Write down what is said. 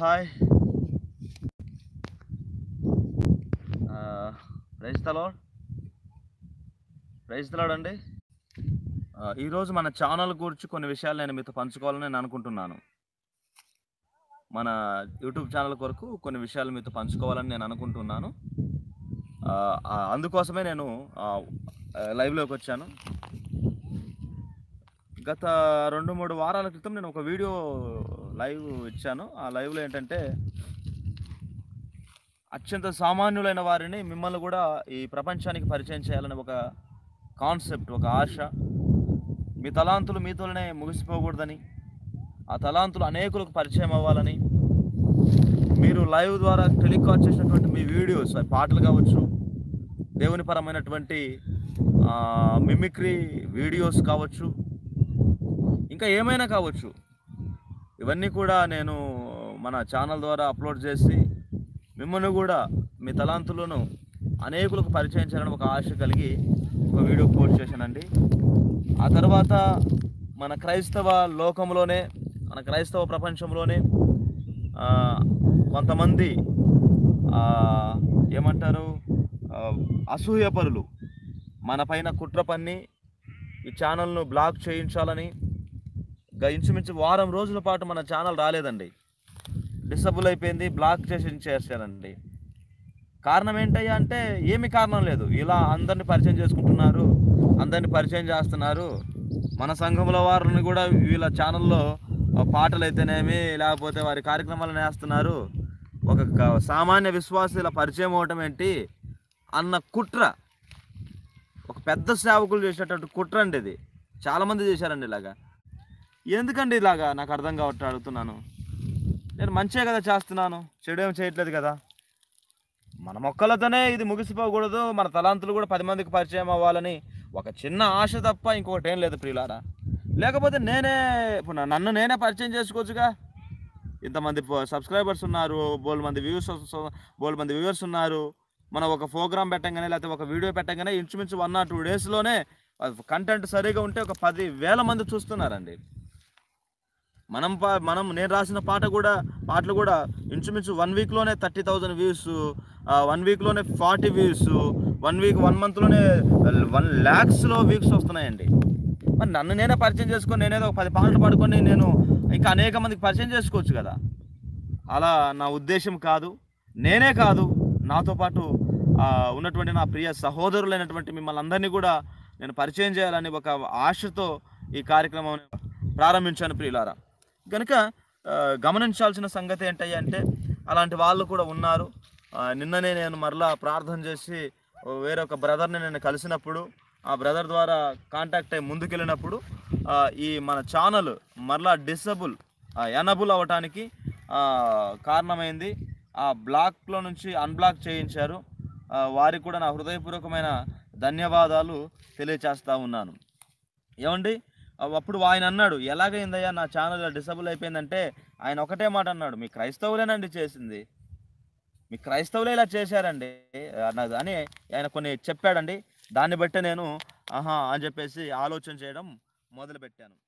Hi. ప్రైజ్ తలాడ్ ప్రైజ్ తలాడ్ అండి. ఈరోజు మన ఛానల్ గురించి కొన్ని విషయాలు నేను మీతో పంచుకోవాలని నేను అనుకుంటున్నాను. మన యూట్యూబ్ ఛానల్ కొరకు కొన్ని విషయాలు మీతో పంచుకోవాలని నేను అనుకుంటున్నాను. అందుకోసమే నేను లైవ్లోకి వచ్చాను. గత రెండు మూడు వారాల క్రితం నేను ఒక వీడియో లైవ్ ఇచ్చాను. ఆ లైవ్లో ఏంటంటే అత్యంత సామాన్యులైన వారిని మిమ్మల్ని కూడా ఈ ప్రపంచానికి పరిచయం చేయాలని ఒక కాన్సెప్ట్ ఒక ఆశ. మీ తలాంతులు మీతోనే ముగిసిపోకూడదని ఆ తలాంతులు అనేకులకు పరిచయం అవ్వాలని మీరు లైవ్ ద్వారా టెలికాస్ట్ చేసినటువంటి మీ వీడియోస్ పాటలు కావచ్చు దేవునిపరమైనటువంటి మిమిక్రీ వీడియోస్ కావచ్చు ఇంకా ఏమైనా కావచ్చు ఇవన్నీ కూడా నేను మన ఛానల్ ద్వారా అప్లోడ్ చేసి మిమ్మల్ని కూడా మీ తలాంతులను అనేకులకు పరిచయం చేయాలని ఒక ఆశ కలిగి ఒక వీడియో పోస్ట్ చేశానండి. ఆ తర్వాత మన క్రైస్తవ లోకంలోనే మన క్రైస్తవ ప్రపంచంలోనే కొంతమంది ఏమంటారు అసూయపరులు మన పైన కుట్ర పన్ని ఈ ఛానల్ను బ్లాక్ చేయించాలని ఇంచుమించు వారం రోజుల పాటు మన ఛానల్ రాలేదండి. డిసబుల్ అయిపోయింది బ్లాక్ చేసి చేశానండి కారణం ఏంటయ్యా అంటే ఏమి కారణం లేదు. ఇలా అందరిని పరిచయం చేసుకుంటున్నారు అందరిని పరిచయం చేస్తున్నారు. మన సంఘంలో వారిని కూడా వీళ్ళ ఛానల్లో పాటలు అయితేనేమి లేకపోతే వారి కార్యక్రమాలను వేస్తున్నారు. ఒక సామాన్య విశ్వాసం ఇలా పరిచయం అవటం ఏంటి? అన్న కుట్ర. ఒక పెద్ద సేవకులు చేసేటట్టు కుట్ర అండి ఇది. చాలామంది చేశారండి ఇలాగా. ఎందుకండి ఇలాగా నాకు అర్థం కాబట్టి అడుగుతున్నాను? నేను మంచిగా కదా చేస్తున్నాను చెడు ఏం చేయట్లేదు కదా? మన మొక్కలతోనే ఇది ముగిసిపోకూడదు మన తలాంతులు కూడా పది మందికి పరిచయం అవ్వాలని ఒక చిన్న ఆశ తప్ప ఇంకొకటి ఏం లేదు ప్రియులారా. లేకపోతే నేనే ఇప్పుడు నన్ను నేనే పరిచయం చేసుకోవచ్చుగా? ఇంతమంది సబ్స్క్రైబర్స్ ఉన్నారు బోల్ మంది వ్యూస్ బోల్ మంది వ్యూవర్స్ ఉన్నారు. మనం ఒక ప్రోగ్రామ్ పెట్టంగానే లేకపోతే ఒక వీడియో పెట్టంగానే ఇంచుమించు వన్ ఆర్ టూ డేస్లోనే కంటెంట్ సరిగా ఉంటే ఒక పది వేల మంది చూస్తున్నారండి. మనం పా మనం నేను రాసిన పాట కూడా పాటలు కూడా ఇంచుమించు వన్ వీక్లోనే thirty thousand views one వీక్లోనే forty views one week one మంత్లోనే one ల్యాక్స్లో వ్యూస్ వస్తున్నాయండి. మరి నన్ను నేనే పరిచయం చేసుకొని నేనేదో ఒక పది పాటలు పాడుకొని నేను ఇంకా అనేక మందికి పరిచయం చేసుకోవచ్చు కదా. అలా నా ఉద్దేశం కాదు నేనే కాదు నాతో పాటు ఉన్నటువంటి నా ప్రియ సహోదరులైనటువంటి మిమ్మల్ని అందరినీ కూడా నేను పరిచయం చేయాలని ఒక ఆశతో ఈ కార్యక్రమం ప్రారంభించాను ప్రియులారా. కనుక గమనించాల్సిన సంగతి ఏంటయ్యా అంటే అలాంటి వాళ్ళు కూడా ఉన్నారు. నిన్ననే నేను మరలా ప్రార్థన చేసి వేరొక బ్రదర్ని నేను కలిసినప్పుడు ఆ బ్రదర్ ద్వారా కాంటాక్ట్ అయ్యి ముందుకెళ్ళినప్పుడు ఈ మన ఛానల్ మరలా డిసబుల్ ఎనబుల్ అవ్వటానికి కారణమైంది. ఆ బ్లాక్లో నుంచి అన్బ్లాక్ చేయించారు. వారికి కూడా నా హృదయపూర్వకమైన ధన్యవాదాలు తెలియచేస్తూ ఉన్నాను. ఏమండి? అప్పుడు ఆయన అన్నాడు ఎలాగైందయ్యా నా ఛానల్ డిసబుల్ అయిపోయిందంటే ఆయన ఒకటే మాట అన్నాడు మీ క్రైస్తవులేనండి చేసింది. మీ క్రైస్తవులే ఇలా చేశారండి. అన్నది అని ఆయన కొన్ని చెప్పాడండి. దాన్ని బట్టి నేను ఆహా అని చెప్పేసి ఆలోచన చేయడం మొదలుపెట్టాను.